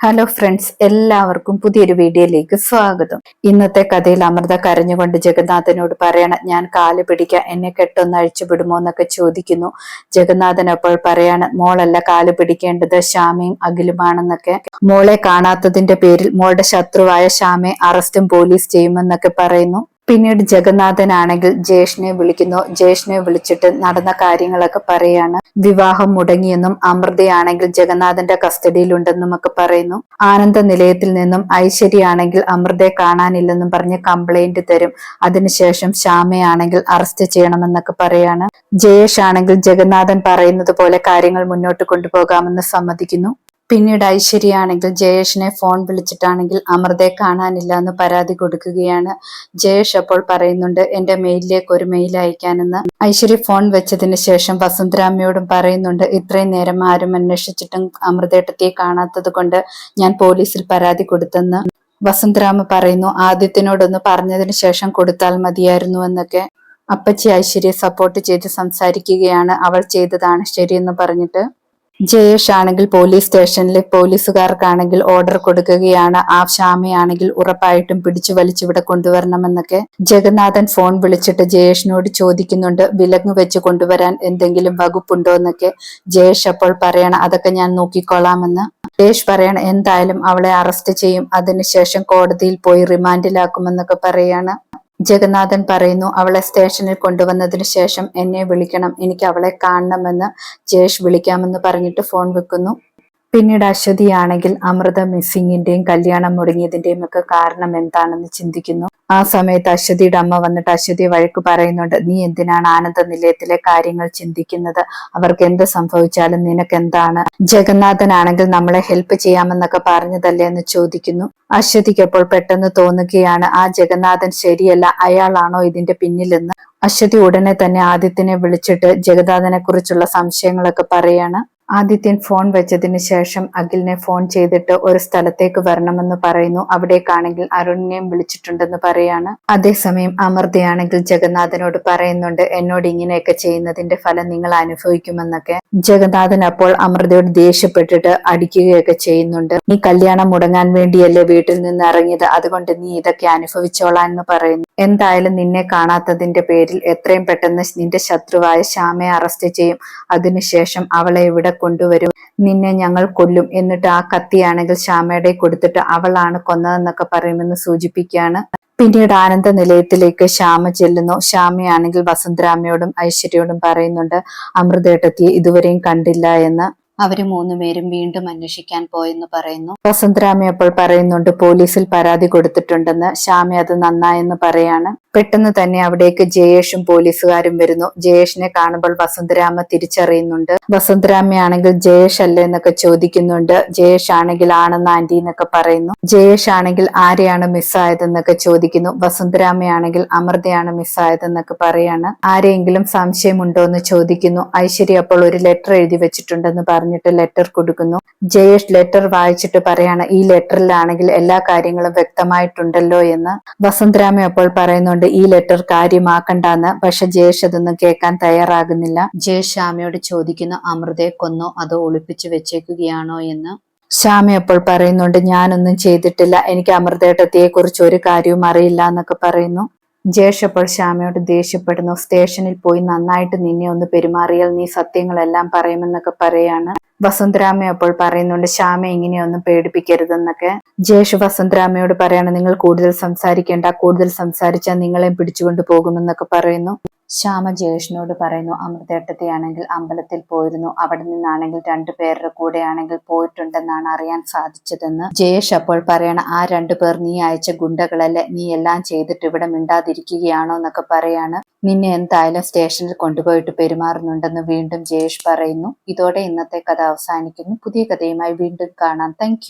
Hello friends എല്ലാവർക്കും പുതിയൊരു വീഡിയോയിലേക്ക് സ്വാഗതം. ഇന്നത്തെ കഥയിൽ അമൃത കരഞ്ഞുകൊണ്ട് ജഗന്നാഥനോട് പറയണം ഞാൻ കാൽ പിടിക്ക എന്നെ കെട്ടൊന്ന് അഴിച്ചു വിടുമോ എന്നൊക്കെ ചോദിക്കുന്നു. ജഗന്നാഥൻ അപ്പോൾ പറയാണ് മോളല്ല കാൽ പിടിക്കേണ്ടത് ശ്യാമയും അഖിലുമാണെന്നൊക്കെ. മോളെ കാണാത്തതിന്റെ പേരിൽ മോളുടെ ശത്രുവായ ശ്യാമയെ അറസ്റ്റും പോലീസ് ചെയ്യുമെന്നൊക്കെ പറയുന്നു. പിന്നീട് ജഗന്നാഥനാണെങ്കിൽ ജേഷ്ണെ വിളിക്കുന്നു. ജേഷ്ണെ വിളിച്ചിട്ട് നടന്ന കാര്യങ്ങളൊക്കെ പറയാണ്. വിവാഹം മുടങ്ങിയെന്നും അമൃതയാണെങ്കിൽ ജഗന്നാഥന്റെ കസ്റ്റഡിയിലുണ്ടെന്നും ഒക്കെ പറയുന്നു. ആനന്ദ നിലയത്തിൽ നിന്നും ഐശ്വര്യയാണെങ്കിൽ അമൃതയെ കാണാനില്ലെന്നും പറഞ്ഞ് കംപ്ലൈന്റ് തരും. അതിനുശേഷം ശ്യാമയാണെങ്കിൽ അറസ്റ്റ് ചെയ്യണമെന്നൊക്കെ പറയാണ്. ജയേഷ് ആണെങ്കിൽ ജഗന്നാഥൻ പറയുന്നത് പോലെ കാര്യങ്ങൾ മുന്നോട്ട് കൊണ്ടുപോകാമെന്ന് സമ്മതിക്കുന്നു. പിന്നീട് ഐശ്വര്യയാണെങ്കിൽ ജയേഷിനെ ഫോൺ വിളിച്ചിട്ടാണെങ്കിൽ അമൃതയെ കാണാനില്ല എന്ന് പരാതി കൊടുക്കുകയാണ്. ജയേഷ് അപ്പോൾ പറയുന്നുണ്ട് എന്റെ മെയിലിലേക്ക് ഒരു മെയിൽ അയക്കാനെന്ന്. ഐശ്വര്യ ഫോൺ വെച്ചതിന് ശേഷം വസുന്ധരാമ്മയോടും പറയുന്നുണ്ട് ഇത്രയും നേരം ആരും അന്വേഷിച്ചിട്ടും അമൃതേട്ടത്തിയെ കാണാത്തത് കൊണ്ട് ഞാൻ പോലീസിൽ പരാതി കൊടുത്തെന്ന്. വസന്തരാമ പറയുന്നു ആദ്യത്തിനോടൊന്ന് പറഞ്ഞതിന് ശേഷം കൊടുത്താൽ മതിയായിരുന്നു എന്നൊക്കെ. അപ്പച്ചി ഐശ്വര്യ സപ്പോർട്ട് ചെയ്ത് സംസാരിക്കുകയാണ് അവൾ ചെയ്തതാണ് ശരിയെന്ന് പറഞ്ഞിട്ട്. ജയേഷ് ആണെങ്കിൽ പോലീസ് സ്റ്റേഷനിലെ പോലീസുകാർക്കാണെങ്കിൽ ഓർഡർ കൊടുക്കുകയാണ്. ആ ശ്യാമയാണെങ്കിൽ ഉറപ്പായിട്ടും പിടിച്ചു വലിച്ചിവിടെ കൊണ്ടുവരണമെന്നൊക്കെ ജഗന്നാഥൻ ഫോൺ വിളിച്ചിട്ട് ജയേഷിനോട് ചോദിക്കുന്നുണ്ട്. വിലങ്ങ് വെച്ച് കൊണ്ടുവരാൻ എന്തെങ്കിലും വകുപ്പുണ്ടോ എന്നൊക്കെ ജയേഷ് അപ്പോൾ പറയണം അതൊക്കെ ഞാൻ നോക്കിക്കൊള്ളാമെന്ന്. ജയേഷ് പറയണം എന്തായാലും അവളെ അറസ്റ്റ് ചെയ്യും. അതിനുശേഷം കോടതിയിൽ പോയി റിമാൻഡിലാക്കുമെന്നൊക്കെ പറയാണ്. ജഗന്നാഥൻ പറയുന്നു അവളെ സ്റ്റേഷനിൽ കൊണ്ടുവന്നതിന് ശേഷം എന്നെ വിളിക്കണം. എനിക്ക് അവളെ കാണണമെന്ന് ജയേഷ് വിളിക്കാമെന്ന് പറഞ്ഞിട്ട് ഫോൺ വെക്കുന്നു. പിന്നീട് അശ്വതിയാണെങ്കിൽ അമൃത മിസ്സിങ്ങിന്റെയും കല്യാണം മുടങ്ങിയതിന്റെയും ഒക്കെ കാരണം എന്താണെന്ന് ചിന്തിക്കുന്നു. ആ സമയത്ത് അശ്വതിയുടെ അമ്മ വന്നിട്ട് അശ്വതി വഴക്ക് പറയുന്നുണ്ട്. നീ എന്തിനാണ് ആനന്ദ നിലയത്തിലെ കാര്യങ്ങൾ ചിന്തിക്കുന്നത്? അവർക്ക് എന്ത് സംഭവിച്ചാലും നിനക്ക് എന്താണ് ജഗന്നാഥനാണെങ്കിൽ നമ്മളെ ഹെൽപ്പ് ചെയ്യാമെന്നൊക്കെ പറഞ്ഞതല്ലേ? എന്ന് ചോദിക്കുന്നു. അശ്വതിക്ക് അപ്പോൾ പെട്ടെന്ന് തോന്നുകയാണ് ആ ജഗന്നാഥൻ ശരിയല്ല അയാളാണോ ഇതിന്റെ പിന്നിലെന്ന്? അശ്വതി ഉടനെ തന്നെ ആദിത്യനെ വിളിച്ചിട്ട് ജഗന്നാഥനെ കുറിച്ചുള്ള സംശയങ്ങളൊക്കെ പറയാണ്. ആദിത്യൻ ഫോൺ വെച്ചതിന് ശേഷം അഖിലിനെ ഫോൺ ചെയ്തിട്ട് ഒരു സ്ഥലത്തേക്ക് വരണമെന്ന് പറയുന്നു. അവിടേക്കാണെങ്കിൽ അരുണിനെയും വിളിച്ചിട്ടുണ്ടെന്ന് പറയാണ്. അതേസമയം അമൃതയാണെങ്കിൽ ജഗന്നാഥനോട് പറയുന്നുണ്ട് എന്നോട് ഇങ്ങനെയൊക്കെ ചെയ്യുന്നതിന്റെ ഫലം നിങ്ങൾ അനുഭവിക്കുമെന്നൊക്കെ. ജഗന്നാഥൻ അപ്പോൾ അമൃതയോട് ദേഷ്യപ്പെട്ടിട്ട് അടിക്കുകയൊക്കെ ചെയ്യുന്നുണ്ട്. നീ കല്യാണം മുടങ്ങാൻ വേണ്ടിയല്ലേ വീട്ടിൽ നിന്ന് ഇറങ്ങിയത്? അതുകൊണ്ട് നീ ഇതൊക്കെ അനുഭവിച്ചോളാം എന്ന് പറയുന്നു. എന്തായാലും നിന്നെ കാണാത്തതിന്റെ പേരിൽ എത്രയും പെട്ടെന്ന് നിന്റെ ശത്രുവായ ശ്യാമയെ അറസ്റ്റ് ചെയ്യും. അതിനുശേഷം അവളെ ഇവിടെ കൊണ്ടുവരും. നിന്നെ ഞങ്ങൾ കൊല്ലും. എന്നിട്ട് ആ കത്തിയാണെങ്കിൽ ശ്യാമയുടെ കൊടുത്തിട്ട് അവളാണ് കൊന്നതെന്നൊക്കെ പറയുമെന്ന് സൂചിപ്പിക്കുകയാണ്. പിന്നീട് ആനന്ദ നിലയത്തിലേക്ക് ശ്യാമ ചെല്ലുന്നു. ശ്യാമയാണെങ്കിൽ വസന്തരാമയോടും ഐശ്വര്യയോടും പറയുന്നുണ്ട് അമൃതേട്ടത്തിയെ ഇതുവരെയും കണ്ടില്ല എന്ന്. അവർ മൂന്നുപേരും വീണ്ടും അന്വേഷിക്കാൻ പോയെന്ന് പറയുന്നു. വസന്തരാമി അപ്പോൾ പറയുന്നുണ്ട് പോലീസിൽ പരാതി കൊടുത്തിട്ടുണ്ടെന്ന്. ശ്യാമി അത് നന്നായെന്ന് പറയാണ്. പെട്ടെന്ന് തന്നെ അവിടേക്ക് ജയേഷും പോലീസുകാരും വരുന്നു. ജയേഷിനെ കാണുമ്പോൾ വസന്തരാമ തിരിച്ചറിയുന്നുണ്ട്. വസന്തരാമയാണെങ്കിൽ ജയേഷ് അല്ലേ എന്നൊക്കെ ചോദിക്കുന്നുണ്ട്. ജയേഷ് ആണെങ്കിൽ ആണെന്ന് ആന്റി എന്നൊക്കെ പറയുന്നു. ജയേഷ് ആണെങ്കിൽ ആരെയാണ് മിസ്സായതെന്നൊക്കെ ചോദിക്കുന്നു. വസന്തരാമയാണെങ്കിൽ അമൃതയാണ് മിസ്സായതെന്നൊക്കെ പറയാണ്. ആരെയെങ്കിലും സംശയമുണ്ടോ എന്ന് ചോദിക്കുന്നു. ഐശ്വര്യ അപ്പോൾ ഒരു ലെറ്റർ എഴുതി വെച്ചിട്ടുണ്ടെന്ന് പറഞ്ഞിട്ട് ലെറ്റർ കൊടുക്കുന്നു. ജയേഷ് ലെറ്റർ വായിച്ചിട്ട് പറയാണ് ഈ ലെറ്ററിലാണെങ്കിൽ എല്ലാ കാര്യങ്ങളും വ്യക്തമായിട്ടുണ്ടല്ലോ എന്ന്. വസന്തരാമ അപ്പോൾ പറയുന്നുണ്ട് ഈ ലെറ്റർ കാര്യമാക്കണ്ടെന്ന്. പക്ഷെ ജയേഷ് അതൊന്നും കേൾക്കാൻ തയ്യാറാകുന്നില്ല. ജയേഷ് ശ്യാമയോട് ചോദിക്കുന്നു അമൃതയെ കൊന്നോ അതോ ഒളിപ്പിച്ചു വെച്ചേക്കുകയാണോ എന്ന്? ശ്യാമി അപ്പോൾ പറയുന്നുണ്ട് ഞാനൊന്നും ചെയ്തിട്ടില്ല. എനിക്ക് അമൃതേട്ടത്തിയെ കുറിച്ച് ഒരു കാര്യവും അറിയില്ല എന്നൊക്കെ പറയുന്നു. ജേഷ് അപ്പോൾ ശ്യാമയോട് ദേഷ്യപ്പെടുന്നു. സ്റ്റേഷനിൽ പോയി നന്നായിട്ട് നിന്നെ ഒന്ന് പെരുമാറിയാൽ നീ സത്യങ്ങളെല്ലാം പറയുമെന്നൊക്കെ പറയാണ് വസുന്ധരാമ അപ്പോൾ പറയുന്നുണ്ട് ശ്യാമ ഇങ്ങനെയൊന്നും പേടിപ്പിക്കരുതെന്നൊക്കെ. ജേഷ് വസന്തരാമയോട് പറയാണ് നിങ്ങൾ കൂടുതൽ സംസാരിക്കേണ്ട കൂടുതൽ സംസാരിച്ചാൽ നിങ്ങളെ പിടിച്ചുകൊണ്ട് പോകുമെന്നൊക്കെ പറയുന്നു. ശ്യാമ ജയേഷിനോട് പറയുന്നു അമൃതേട്ടത്തെയാണെങ്കിൽ അമ്പലത്തിൽ പോയിരുന്നു. അവിടെ നിന്നാണെങ്കിൽ രണ്ടു പേരുടെ കൂടെയാണെങ്കിൽ പോയിട്ടുണ്ടെന്നാണ് അറിയാൻ സാധിച്ചതെന്ന് ജയേഷ് അപ്പോൾ പറയണ ആ രണ്ടു പേർ നീ അയച്ച ഗുണ്ടകളല്ലേ? നീ എല്ലാം ചെയ്തിട്ട് ഇവിടെ മിണ്ടാതിരിക്കുകയാണോ എന്നൊക്കെ പറയാണ്. നിന്നെ എന്തായാലും സ്റ്റേഷനിൽ കൊണ്ടുപോയിട്ട് പെരുമാറുന്നുണ്ടെന്ന് വീണ്ടും ജയേഷ് പറയുന്നു. ഇതോടെ ഇന്നത്തെ കഥ അവസാനിക്കുന്നു. പുതിയ കഥയുമായി വീണ്ടും കാണാം. താങ്ക്